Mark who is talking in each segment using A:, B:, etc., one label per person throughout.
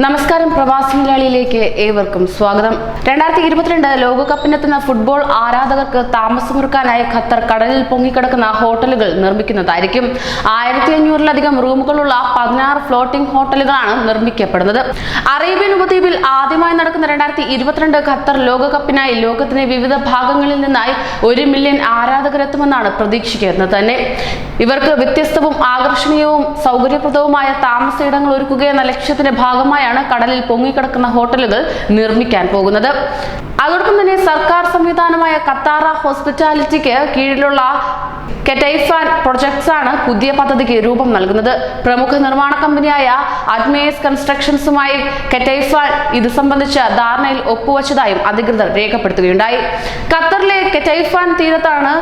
A: നമസ്കാരം പ്രവാസി മലയാളിയിലേക്ക് ഏവർക്കും സ്വാഗതം. രണ്ടായിരത്തി ഇരുപത്തിരണ്ട് ലോകകപ്പിനെത്തുന്ന ഫുട്ബോൾ ആരാധകർക്ക് താമസമൊരുക്കാനായി ഖത്തർ കടലിൽ പൊങ്ങിക്കിടക്കുന്ന ഹോട്ടലുകൾ നിർമ്മിക്കുന്നതായിരിക്കും. ആയിരത്തി അഞ്ഞൂറിലധികം റൂമുകളുള്ള പതിനാറ് ഫ്ലോട്ടിംഗ് ഹോട്ടലുകളാണ് നിർമ്മിക്കപ്പെടുന്നത്. അറേബ്യൻ ഉപദ്വീപിൽ ആദ്യമായി നടക്കുന്ന രണ്ടായിരത്തി ഇരുപത്തിരണ്ട് ഖത്തർ ലോകകപ്പിനായി ലോകത്തിന്റെ വിവിധ ഭാഗങ്ങളിൽ നിന്നായി ഒരു മില്യൺ ആരാധകരെത്തുമെന്നാണ് പ്രതീക്ഷിക്കുന്നത് തന്നെ. ഇവർക്ക് വ്യത്യസ്തവും ആകർഷണീയവും സൗകര്യപ്രദവുമായ താമസയിടങ്ങൾ ഒരുക്കുക എന്ന ലക്ഷ്യത്തിന്റെ ഭാഗമായാണ് കടലിൽ പൊങ്ങിക്കിടക്കുന്ന ഹോട്ടലുകൾ നിർമ്മിക്കാൻ പോകുന്നത്. അതോടൊപ്പം തന്നെ സർക്കാർ സംവിധാനമായ കത്താറ ഹോസ്പിറ്റാലിറ്റിക്ക് കീഴിലുള്ള കെറ്റൈഫാൻ പ്രൊജക്ട്സ് ആണ് പുതിയ പദ്ധതിക്ക് രൂപം നൽകുന്നത്. പ്രമുഖ നിർമ്മാണ കമ്പനിയായ അഡ്മേസ് കൺസ്ട്രക്ഷൻസുമായി കെറ്റൈഫാൻ ഇത് സംബന്ധിച്ച ധാരണയിൽ ഒപ്പുവച്ചതായും അധികൃതർ രേഖപ്പെടുത്തുകയുണ്ടായി. ഖത്തറിലെ കെറ്റൈഫാൻ തീരത്താണ്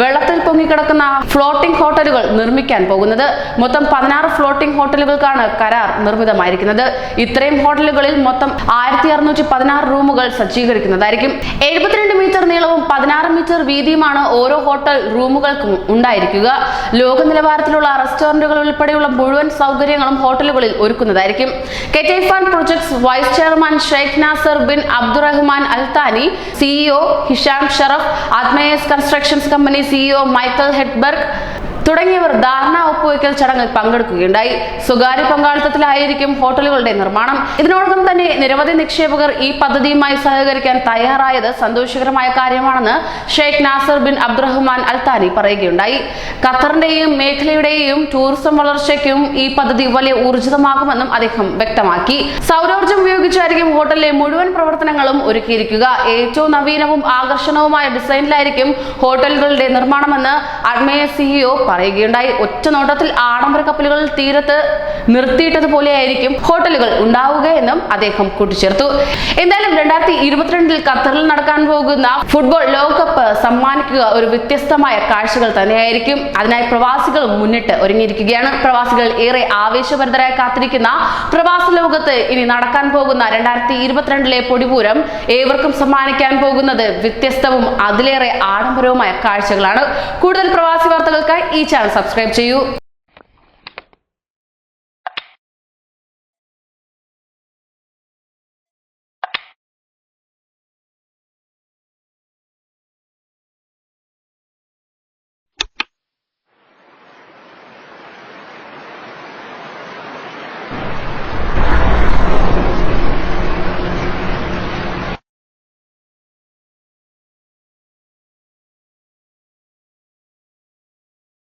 A: വെള്ളത്തിൽ പൊങ്ങിക്കിടക്കുന്ന ഫ്ലോട്ടിംഗ് ഹോട്ടലുകൾ നിർമ്മിക്കാൻ പോകുന്നത്. മൊത്തം പതിനാറ് ഫ്ലോട്ടിംഗ് ഹോട്ടലുകൾക്കാണ് കരാർ നിർമ്മിതമായിരിക്കുന്നത്. ഇത്രയും ഹോട്ടലുകളിൽ മൊത്തം ആയിരത്തി അറുന്നൂറ്റി പതിനാറ് റൂമുകൾ സജ്ജീകരിക്കുന്നതായിരിക്കും. എഴുപത്തിരണ്ട് മീറ്റർ നീളവും പതിനാറ് മീറ്റർ വീതിയുമാണ് ഓരോ ഹോട്ടൽ റൂമുകൾക്കും ഉണ്ടായിരിക്കുക. ലോക നിലവാരത്തിലുള്ള റെസ്റ്റോറന്റുകൾ ഉൾപ്പെടെയുള്ള മുഴുവൻ സൗകര്യങ്ങളും ഹോട്ടലുകളിൽ ഒരുക്കുന്നതായിരിക്കും. Qetaifan projects vice chairman Sheikh Nasser bin Abdulrahman Al Thani CEO Hisham Sharaf ആത്മേയസ് constructions company CEO Michael Hedberg തുടങ്ങിയവർ ധാരണ ഒപ്പുവയ്ക്കൽ ചടങ്ങിൽ പങ്കെടുക്കുകയുണ്ടായി. സ്വകാര്യ പങ്കാളിത്തത്തിലായിരിക്കും ഹോട്ടലുകളുടെ നിർമ്മാണം. ഇതിനോടകം തന്നെ നിരവധി നിക്ഷേപകർ ഈ പദ്ധതിയുമായി സഹകരിക്കാൻ തയ്യാറായത് സന്തോഷകരമായ കാര്യമാണെന്ന് Sheikh Nasser bin Abdulrahman Al Thani പറയുകയുണ്ടായി. ഖത്തറിന്റെയും മേഖലയുടെയും ടൂറിസം വളർച്ചയ്ക്കും ഈ പദ്ധതി വലിയ ഊർജിതമാകുമെന്നും അദ്ദേഹം വ്യക്തമാക്കി. സൗരോർജം ഉപയോഗിച്ചായിരിക്കും ഹോട്ടലിലെ മുഴുവൻ പ്രവർത്തനങ്ങളും ഒരുക്കിയിരിക്കുക. ഏറ്റവും നവീനവും ആകർഷണവുമായ ഡിസൈനിലായിരിക്കും ഹോട്ടലുകളുടെ നിർമ്മാണമെന്ന് അഡ്മയ സിഇഒ പറയുകയുണ്ടായി. ഒറ്റ നോട്ടത്തിൽ ആഡംബര കപ്പലുകൾ തീരത്ത് നിർത്തിയിട്ടതുപോലെയായിരിക്കും ഹോട്ടലുകൾ ഉണ്ടാവുക എന്നും അദ്ദേഹം കൂട്ടിച്ചേർത്തു. എന്തായാലും രണ്ടായിരത്തി ഇരുപത്തിരണ്ടിൽ ഖത്തറിൽ നടക്കാൻ പോകുന്ന ഫുട്ബോൾ ലോകകപ്പ് സമ്മാനിക്കുക ഒരു വ്യത്യസ്തമായ കാഴ്ചകൾ തന്നെയായിരിക്കും. അതിനായി പ്രവാസികൾ മുന്നിട്ട് ഒരുങ്ങിയിരിക്കുകയാണ്. പ്രവാസികൾ ഏറെ ആവേശഭരിതരായി കാത്തിരിക്കുന്ന പ്രവാസ ലോകത്ത് ഇനി നടക്കാൻ പോകുന്ന രണ്ടായിരത്തി ഇരുപത്തിരണ്ടിലെ പൊടിപൂരം ഏവർക്കും സമ്മാനിക്കാൻ പോകുന്നത് വ്യത്യസ്തവും അതിലേറെ ആഡംബരവുമായ കാഴ്ചകളാണ്. കൂടുതൽ പ്രവാസി വാർത്തകൾക്കായി ഈ ചാനൽ സബ്സ്ക്രൈബ് ചെയ്യൂ.